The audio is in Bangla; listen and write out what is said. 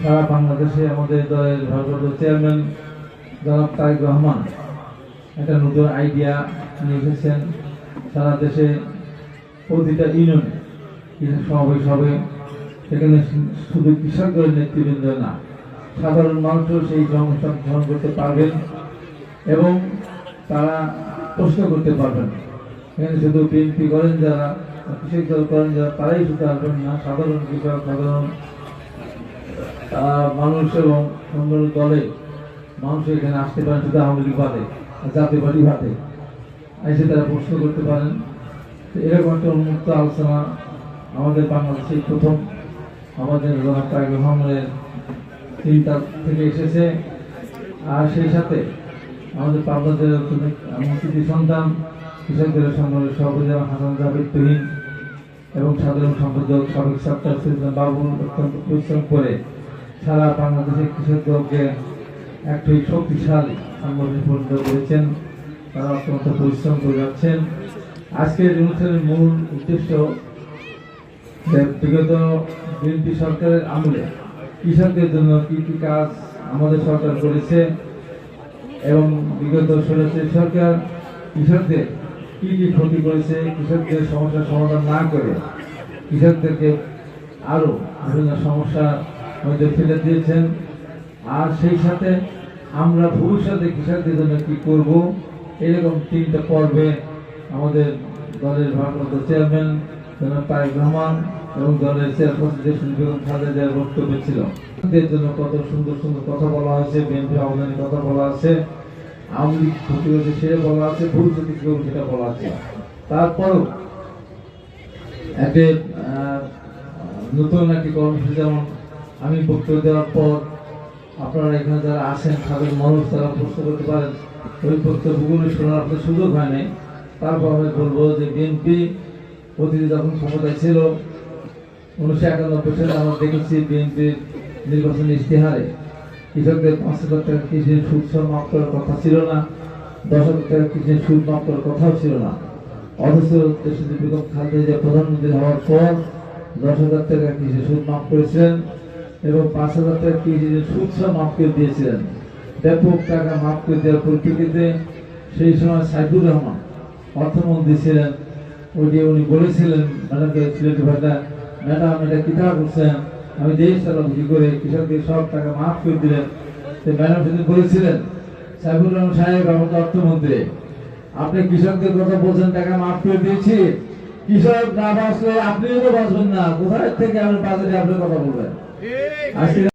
সারা বাংলাদেশে আমাদের দলের ভারপ্রাপ্ত চেয়ারম্যান জনাব তারেক রহমান একটা নতুন আইডিয়া নিয়ে এসেছেন। সারা দেশে প্রতিটা ইউনিয়নে কৃষক সমাবেশ হবে। সেখানে শুধু কৃষকদের নেতৃবৃন্দ না, সাধারণ মানুষও সেই সংস্থান গ্রহণ করতে পারবেন এবং তারা প্রশ্ন করতে পারবেন। এখানে শুধু বিএনপি করেন যারা কৃষক দল করেন যারা, তারাই শুধু আসবেন না। সাধারণ কৃষক, সাধারণ মানুষ এবং অন্যান্য দলে মানুষ এখানে আসতে পারেন শুধু আওয়ামী লীগ বাদে জাতীয় পার্টি বাদে। এসে তারা প্রশ্ন করতে পারেন। এরকম একটা উন্মুক্ত আলোচনা আমাদের বাংলাদেশে প্রথম, আমাদের তারেক চিন্তা থেকে এসেছে। আর সেই সাথে আমাদের পাবনা জেলার কৃতি সন্তান কৃষকদের সংগ্রহের সভাপতি আমার হাসান তুহিন এবং সাধারণ সম্পাদক সাবেক সপ্তাহ সিদ্ধান্ত বাবু অত্যন্ত পরিশ্রম করে সারা বাংলাদেশের কৃষকদেরকে একটি শক্তিশালী সংগঠনে পরিণত করেছেন। তারা অত্যন্ত পরিশ্রম করে যাচ্ছেন। আজকের অনুষ্ঠানের মূল উদ্দেশ্য বিগত বিএনপি সরকারের আমলে কৃষকদের জন্য কি কি কাজ আমাদের সরকার করেছে এবং বিগত স্বৈরাচারী সরকার কৃষকদের কী কী ক্ষতি করেছে, কৃষকদের সমস্যার সমাধান না করে কৃষকদেরকে আরও বিভিন্ন সমস্যার মধ্যে ফেলে দিয়েছেন। আর সেই সাথে আমরা ভবিষ্যতে কৃষকদের জন্য কি করব, এরকম তিনটা পর্বে আমাদের দলের ভারপ্রাপ্ত চেয়ারম্যান জনাব তারেক রহমান এবং দলের চেয়ারপারসন বেগম খালেদা জিয়ার বক্তব্য ছিল। এদের জন্য কত সুন্দর সুন্দর কথা বলা হয়েছে, বিএনপি আবেদনের কথা বলা আছে, আওয়ামী লীগ ক্ষতি হয়েছে সেটা বলা আছে, ভবিষ্যতে কি করবে সেটা বলা আছে। তারপরও একটি নতুন একটি কর্মসূচি যেমন আমি বক্তব্য দেওয়ার পর আপনারা এখানে যারা আসেন সাধারণ মানুষ তারা প্রশ্ন করতে পারেন। ওই বক্তব্যগুলো শোনার আপনার সুযোগ হয়নি তারপর আমি বলব যে বিএনপি অতীতে যখন ক্ষমতায় ছিল, উনিশশো একানব্বই সালে আমরা দেখেছি বিএনপির নির্বাচনী ইশতেহারে। কৃষকদের পাঁচ হাজার টাকা কৃষির সুদ মাফ করার কথা ছিল না, দশ হাজার টাকা কৃষির সুদ মাফ করার কথাও ছিল না। অথচ দেশে বেগম খালেদা জিয়া প্রধানমন্ত্রী হওয়ার পর দশ হাজার টাকা কৃষি সুদ মাফ করেছিলেন। এবং পাঁচ হাজার টাকা কৃষি সুদ সহ মাফ করে দিয়েছিলেন। ব্যাপক টাকা মাফ করে দেওয়ার পরিপ্রেক্ষিতে সেই সময় সাইদুর রহমান অর্থমন্ত্রী ছিলেন ওইটি উনি বলেছিলেন ম্যাডামকে সিলেটি ভাষা ম্যাডাম, এটা কিতাব করছেন আমি দেশ চালাবো, কি করে? কৃষকদের সব টাকা মাফ করে দিলেন। তো ম্যাডাম সেদিন বলেছিলেন সাইফুর রহমান সাহেব আমাকে অর্থমন্ত্রী, আপনি কৃষকদের কথা বলছেন, টাকা মাফ করে দিয়েছি। কৃষক না বাঁচলে আপনিও তো বাঁচবেন না। কোথায় থেকে আমি বাজারে আপনার কথা বলবেন? Así